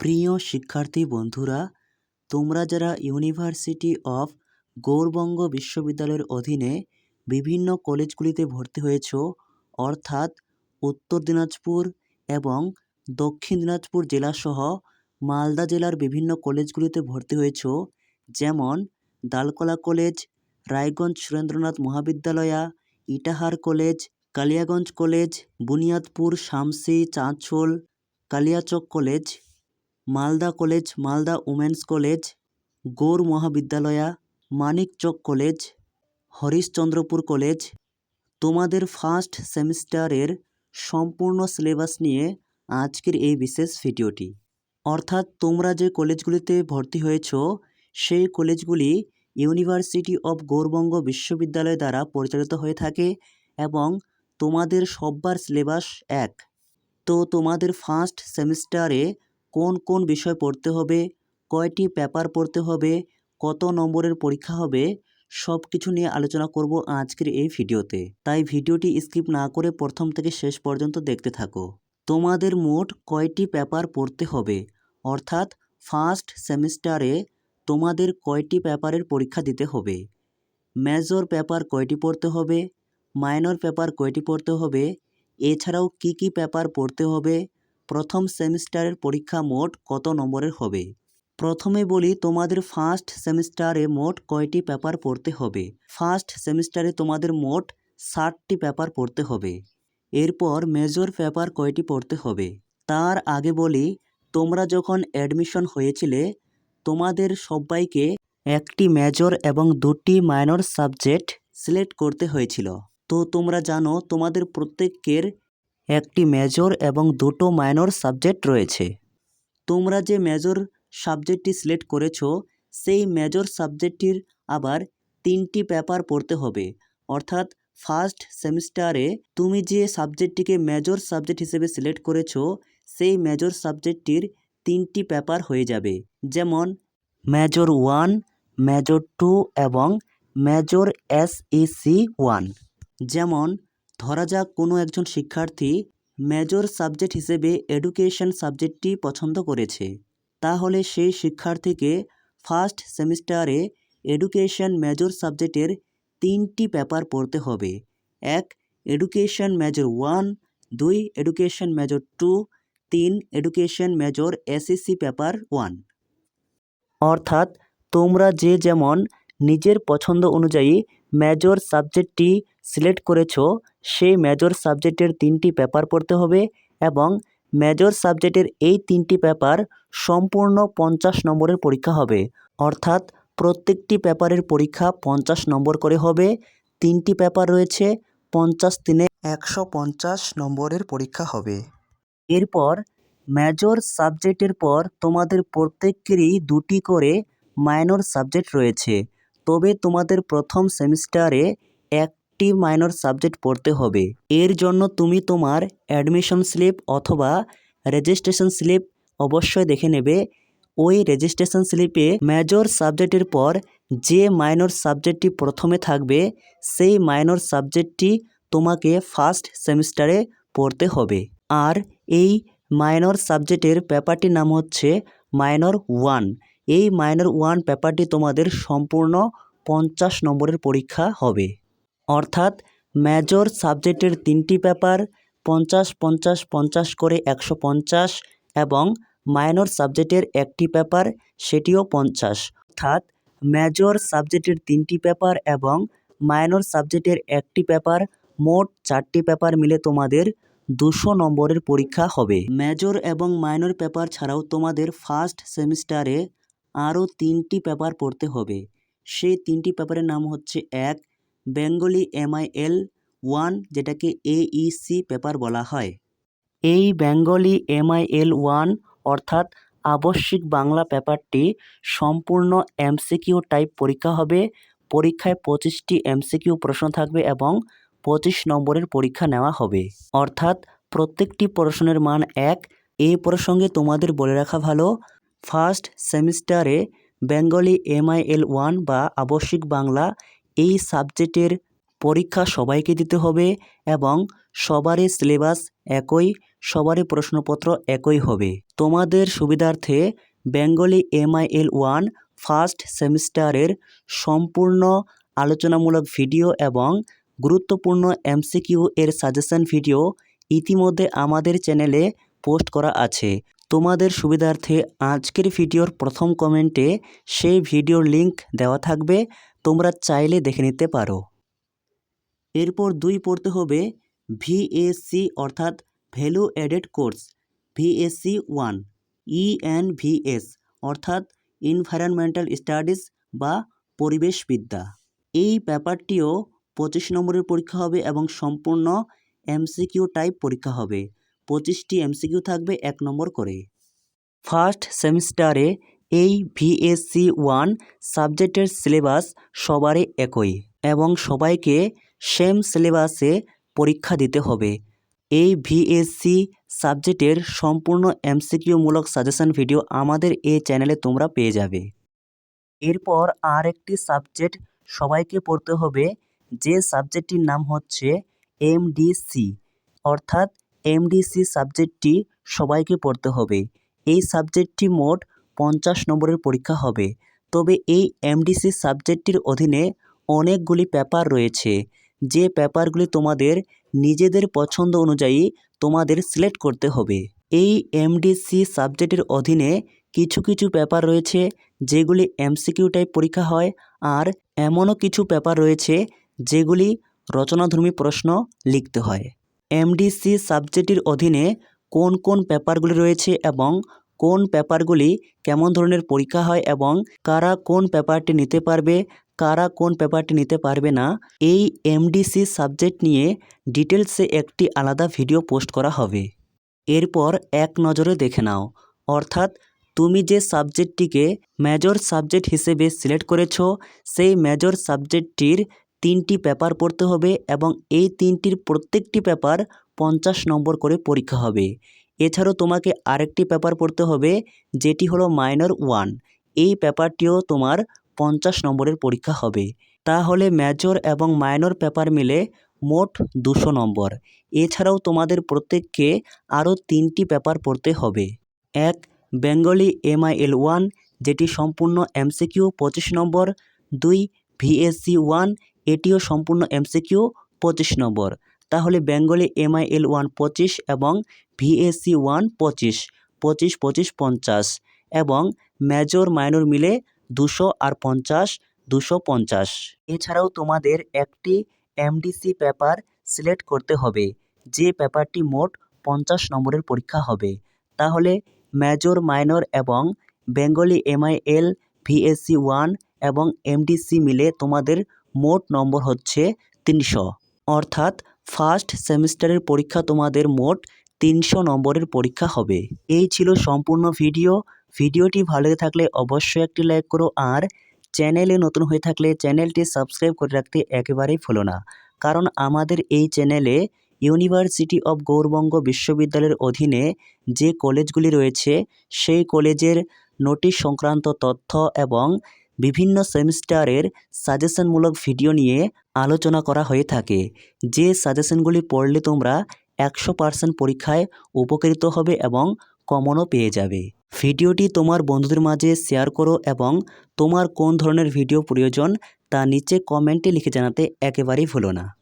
প্রিয় শিক্ষার্থী বন্ধুরা, তোমরা যারা ইউনিভার্সিটি অফ গৌরবঙ্গ বিশ্ববিদ্যালয়ের অধীনে বিভিন্ন কলেজগুলিতে ভর্তি হয়েছ, অর্থাৎ উত্তর দিনাজপুর এবং দক্ষিণ দিনাজপুর জেলাসহ মালদা জেলার বিভিন্ন কলেজগুলিতে ভর্তি হয়েছ, যেমন Dalkola college, Raiganj Surendranath মহাবিদ্যালয়া, Itahar college, Kaliaganj college, Buniadpur, Samsi, Chanchal, Kaliachak college Malda college, Malda women's college, Gour মহাবিদ্যালয়া Manikchak college, Harishchandrapur college. তোমাদের ফার্স্ট সেমিস্টারের সম্পূর্ণ সিলেবাস নিয়ে আজকের এই বিশেষ ভিডিওটি। অর্থাৎ তোমরা যে কলেজগুলিতে ভর্তি হয়েছ, সেই কলেজগুলি ইউনিভার্সিটি অফ গৌরবঙ্গ বিশ্ববিদ্যালয় দ্বারা পরিচালিত হয়ে থাকে এবং তোমাদের সব্বার সিলেবাস এক। তো তোমাদের ফার্স্ট সেমিস্টারে কোন কোন বিষয় পড়তে হবে, কয়টি পেপার পড়তে হবে, কত নম্বরের পরীক্ষা হবে সব কিছু নিয়ে আলোচনা করব আজকের এই ভিডিওতে। তাই ভিডিওটি স্কিপ না করে প্রথম থেকে শেষ পর্যন্ত দেখতে থাকো। তোমাদের মোট কয়টি পেপার পড়তে হবে? অর্থাৎ ফার্স্ট সেমিস্টারে তোমাদের কয়টি পেপারের পরীক্ষা দিতে হবে? মেজর পেপার কয়টি পড়তে হবে? মাইনর পেপার কয়টি পড়তে হবে? এছাড়াও কি কি পেপার পড়তে হবে? প্রথম সেমিস্টারের পরীক্ষা মোট কত নম্বরের হবে? প্রথমে বলি তোমাদের ফার্স্ট সেমিস্টারে মোট কয়টি পেপার পড়তে হবে? ফার্স্ট সেমিস্টারে তোমাদের মোট ষাটটি পেপার পড়তে হবে। এরপর মেজর পেপার কয়টি পড়তে হবে? তার আগে বলি তোমরা যখন অ্যাডমিশন হয়েছিলে, তোমাদের সবাইকে একটি মেজর এবং দুটি মাইনর সাবজেক্ট সিলেক্ট করতে হয়েছিল। তো তোমরা জানো তোমাদের প্রত্যেকের একটি মেজর এবং দুটো মাইনর সাবজেক্ট রয়েছে। তোমরা যে মেজর সাবজেক্টটি সিলেক্ট করেছ, সেই মেজর সাবজেক্টটির আবার তিনটি পেপার পড়তে হবে। অর্থাৎ ফার্স্ট সেমিস্টারে তুমি যে সাবজেক্টটিকে মেজর সাবজেক্ট হিসেবে সিলেক্ট করেছ, সেই মেজর সাবজেক্টটির তিনটি পেপার হয়ে যাবে। যেমন মেজর ওয়ান মেজর টু এবং মেজর এসইসি ওয়ান যেমন ধরা যাক কোনো একজন শিক্ষার্থী মেজর সাবজেক্ট হিসেবে এডুকেশন সাবজেক্টটি পছন্দ করেছে। তাহলে সেই শিক্ষার্থীকে ফার্স্ট সেমিস্টারে এডুকেশন মেজর সাবজেক্টের তিনটি পেপার পড়তে হবে। এক এডুকেশন মেজর ওয়ান দুই এডুকেশন মেজর টু তিন education major SSC paper one অর্থাৎ তোমরা যে যেমন নিজের পছন্দ অনুযায়ী মেজর সাবজেক্টটি সিলেক্ট করেছ সেই মেজর সাবজেক্টের তিনটি পেপার পড়তে হবে এবং মেজর সাবজেক্টের এই তিনটি পেপার সম্পূর্ণ পঞ্চাশ নম্বরের পরীক্ষা হবে। অর্থাৎ প্রত্যেকটি পেপারের পরীক্ষা পঞ্চাশ নম্বর করে হবে। তিনটি পেপার রয়েছে, পঞ্চাশ দিনে একশো পঞ্চাশ নম্বরের পরীক্ষা হবে। এরপর মেজর সাবজেক্টের পর তোমাদের প্রত্যেকেরই দুটি করে মাইনর সাবজেক্ট রয়েছে। তবে তোমাদের প্রথম সেমিস্টারে একটি মাইনর সাবজেক্ট পড়তে হবে। এর জন্য তুমি তোমার অ্যাডমিশন স্লিপ অথবা রেজিস্ট্রেশন স্লিপ অবশ্যই দেখে নেবে। ওই রেজিস্ট্রেশন স্লিপে মেজর সাবজেক্টের পর যে মাইনর সাবজেক্টটি প্রথমে থাকবে, সেই মাইনর সাবজেক্টটি তোমাকে ফার্স্ট সেমিস্টারে পড়তে হবে। আর এই মাইনর সাবজেক্টের পেপারটির নাম হচ্ছে মাইনর ওয়ান এই মাইনর ওয়ান পেপারটি তোমাদের সম্পূর্ণ পঞ্চাশ নম্বরের পরীক্ষা হবে। অর্থাৎ মেজর সাবজেক্টের তিনটি পেপার, পঞ্চাশ পঞ্চাশ পঞ্চাশ করে একশো পঞ্চাশ এবং মাইনর সাবজেক্টের একটি পেপার, সেটিও পঞ্চাশ। অর্থাৎ মেজর সাবজেক্টের তিনটি পেপার এবং মাইনর সাবজেক্টের একটি পেপার, মোট চারটি পেপার মিলে তোমাদের দুশো নম্বরের পরীক্ষা হবে। মেজর এবং মাইনর পেপার ছাড়াও তোমাদের ফার্স্ট সেমিস্টারে আরও তিনটি পেপার পড়তে হবে। সেই তিনটি পেপারের নাম হচ্ছে এক বেঙ্গলি এমআইএল ওয়ান, যেটাকে এইসি পেপার বলা হয়। এই বেঙ্গলি এমআইএল ওয়ান, অর্থাৎ আবশ্যিক বাংলা পেপারটি সম্পূর্ণ এমসিকিউ টাইপ পরীক্ষা হবে। পরীক্ষায় পঁচিশটি এমসিকিউ প্রশ্ন থাকবে এবং পঁচিশ নম্বরের পরীক্ষা নেওয়া হবে। অর্থাৎ প্রত্যেকটি প্রশ্নের মান এক। এই প্রসঙ্গে তোমাদের বলে রাখা ভালো, ফার্স্ট সেমিস্টারে বেঙ্গলি এমআইএল ওয়ান বা আবশ্যিক বাংলা এই সাবজেক্টের পরীক্ষা সবাইকে দিতে হবে এবং সবারই সিলেবাস একই, সবারই প্রশ্নপত্র একই হবে। তোমাদের সুবিধার্থে বেঙ্গলি এমআইএল ওয়ান ফার্স্ট সেমিস্টারের সম্পূর্ণ আলোচনামূলক ভিডিও এবং গুরুত্বপূর্ণ এমসিকিউ এর সাজেশন ভিডিও ইতিমধ্যে আমাদের চ্যানেলে পোস্ট করা আছে। তোমাদের সুবিধার্থে আজকের ভিডিওর প্রথম কমেন্টে সেই ভিডিওর লিংক দেওয়া থাকবে। তোমরা চাইলে দেখে নিতে পারো। এরপর দুই পড়তে হবে ভিএসসি অর্থাৎ value added course VSC one ENVS অর্থাৎ ইনভায়রনমেন্টাল স্টাডিজ বা পরিবেশবিদ্যা এই ব্যাপারটিও পঁচিশ নম্বরের পরীক্ষা হবে এবং সম্পূর্ণ এমসিকিউ টাইপ পরীক্ষা হবে। পঁচিশটি এমসিকিউ থাকবে এক নম্বর করে। ফার্স্ট সেমিস্টারে এই ভিএসসি ওয়ান সাবজেক্টের সিলেবাস সবারই একই এবং সবাইকে সেম সিলেবাসে পরীক্ষা দিতে হবে। এই ভিএসসি সাবজেক্টের সম্পূর্ণ এমসিকিউমূলক সাজেশন ভিডিও আমাদের এই চ্যানেলে তোমরা পেয়ে যাবে। এরপর আর একটি সাবজেক্ট সবাইকে পড়তে হবে, যে সাবজেক্টটির নাম হচ্ছে এমডিসি। অর্থাৎ এমডিসি সাবজেক্টটি সবাইকে পড়তে হবে। এই সাবজেক্টটি মোট পঞ্চাশ নম্বরের পরীক্ষা হবে। তবে এই এমডিসি সাবজেক্টটির অধীনে অনেকগুলি পেপার রয়েছে। যে পেপারগুলি তোমাদের নিজেদের পছন্দ অনুযায়ী তোমাদের সিলেক্ট করতে হবে। এই এমডিসি সাবজেক্টের অধীনে কিছু কিছু পেপার রয়েছে, যেগুলি এমসিকিউ টাইপ পরীক্ষা হয়, আর এমনও কিছু পেপার রয়েছে, যেগুলি রচনাধর্মী প্রশ্ন লিখতে হয়। এমডিসি সাবজেক্টের অধীনে কোন কোন পেপারগুলি রয়েছে এবং কোন পেপারগুলি কেমন ধরনের পরীক্ষা হয় এবং কারা কোন পেপারটি নিতে পারবে, কারা কোন পেপারটি নিতে পারবে না, এই এমডিসি সাবজেক্ট নিয়ে ডিটেলসে একটি আলাদা ভিডিও পোস্ট করা হবে। এরপর এক নজরে দেখে নাও। অর্থাৎ, তুমি যে সাবজেক্টটিকে মেজর সাবজেক্ট হিসেবে সিলেক্ট করেছ, সেই মেজর সাবজেক্টটির তিনটি পেপার পড়তে হবে এবং এই তিনটির প্রত্যেকটি পেপার পঞ্চাশ নম্বর করে পরীক্ষা হবে। এছাড়াও তোমাকে আরেকটি পেপার পড়তে হবে, যেটি হলো মাইনর ওয়ান। এই পেপারটিও তোমার পঞ্চাশ নম্বরের পরীক্ষা হবে। তাহলে মেজর এবং মাইনর পেপার মিলে মোট দুশো নম্বর। এছাড়াও তোমাদের প্রত্যেককে আরও তিনটি পেপার পড়তে হবে। এক, বেঙ্গলি এমআইএল ওয়ান, যেটি সম্পূর্ণ এমসিকিউ পঁচিশ নম্বর। দুই, ভিএসসি ওয়ান, এটিও সম্পূর্ণ এমসিকিউ পঁচিশ নম্বর। তাহলে বেঙ্গলি এমআইএল ওয়ান পঁচিশ এবং ভিএসসি ওয়ান পঁচিশ পঁচিশ পঁচিশ, পঞ্চাশ এবং মেজর মাইনর মিলে দুশো আর পঞ্চাশ, দুশো পঞ্চাশ। এছাড়াও তোমাদের একটি এমডিসি পেপার সিলেক্ট করতে হবে, যে পেপারটি মোট পঞ্চাশ নম্বরের পরীক্ষা হবে। তাহলে মেজর মাইনর এবং বেঙ্গলি এমআইএল ভিএসসি ওয়ান এবং এমডিসি মিলে তোমাদের মোট নম্বর হচ্ছে তিনশো। অর্থাৎ ফার্স্ট সেমিস্টারের পরীক্ষা তোমাদের মোট তিনশো নম্বরের পরীক্ষা হবে। এই ছিল সম্পূর্ণ ভিডিও। ভিডিওটি ভালো থাকলে অবশ্যই একটি লাইক করো আর চ্যানেলে নতুন হয়ে থাকলে চ্যানেলটি সাবস্ক্রাইব করে রাখতে একেবারেই ভুলো না। কারণ আমাদের এই চ্যানেলে ইউনিভার্সিটি অব গৌরবঙ্গ বিশ্ববিদ্যালয়ের অধীনে যে কলেজগুলি রয়েছে, সেই কলেজের নোটিশ সংক্রান্ত তথ্য এবং বিভিন্ন সেমিস্টারের সাজেশনমূলক ভিডিও নিয়ে আলোচনা করা হয়ে থাকে। যে সাজেশনগুলি পড়লে তোমরা একশো পার্সেন্ট পরীক্ষায় উপকৃত হবে এবং কমনও পেয়ে যাবে। ভিডিওটি তোমার বন্ধুদের মাঝে শেয়ার করো এবং তোমার কোন ধরনের ভিডিও প্রয়োজন তা নিচে কমেন্টে লিখে জানাতে একেবারেই ভুলো না।